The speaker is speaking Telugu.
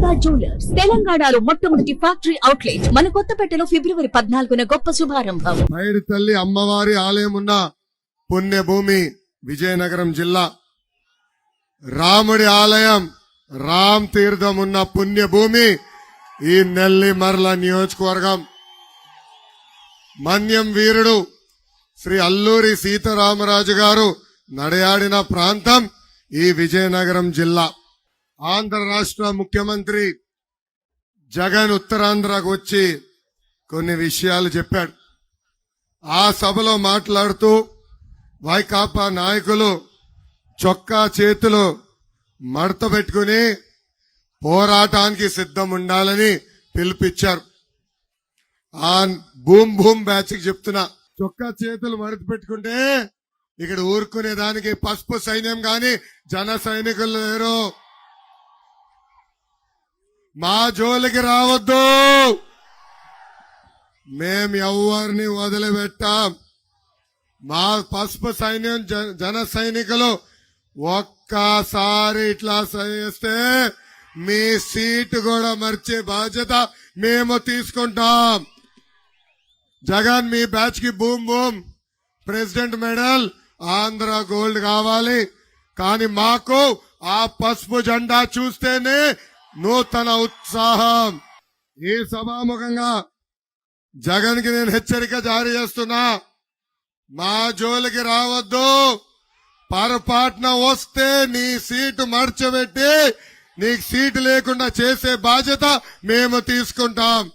శారదా జ్యువెలర్స్. తెలంగాణలో మొట్టమొదటి ఫ్యాక్టరీ అవుట్లెట్. మన కొత్తపేటలో ఫిబ్రవరి పద్నాలుగున గొప్ప శుభారంభం. మైడి తల్లి అమ్మవారి ఆలయం ఉన్న పుణ్యభూమి విజయనగరం జిల్లా. రాముడి ఆలయం రామ్ తీర్థం ఉన్న పుణ్యభూమి ఈ నెల్లిమర్ల నియోజకవర్గం. మన్యం వీరుడు శ్రీ అల్లూరి సీతారామరాజు గారు నడయాడిన ప్రాంతం ఈ విజయనగరం జిల్లా. ఆంధ్ర రాష్ట్ర ముఖ్యమంత్రి జగన్ ఉత్తరాంధ్రకు వచ్చి కొన్ని విషయాలు చెప్పాడు. ఆ సభలో మాట్లాడుతూ వైకాపా నాయకులు చొక్కా చేతులు మడత పెట్టుకుని పోరాటానికి సిద్ధం ఉండాలని పిలుపిచ్చారు ఆ భూమ్ భూమ్ బ్యాచ్కి చెప్తున్నా చొక్కా చేతులు మడత పెట్టుకుంటే ఇక్కడ ఊరుకునే దానికి పసుపు సైన్యం గాని జన సైనికులు లేరు. మా జోలికి రావద్దు. మేం ఎవరిని వదిలిపెట్టాం. మా పసుపు సైన్యం జన సైనికులు ఒక్కసారి ఇట్లా చేస్తే మీ సీటు కూడా మర్చే బాధ్యత మేము తీసుకుంటాం. జగన్ మీ బ్యాచ్కి boom boom. President medal Andhra gold కావాలి. కానీ మాకు ఆ పసుపు జెండా చూస్తేనే నూతన ఉత్సాహం. ఈ సభాముఖంగా జగన్కి నేను హెచ్చరిక జారీ చేస్తున్నా. మా జోలికి రావద్దు. పొరపాటున వస్తే నీ సీటు మర్చబెట్టి నీకు సీటు లేకుండా చేసే బాధ్యత మేము తీసుకుంటాం.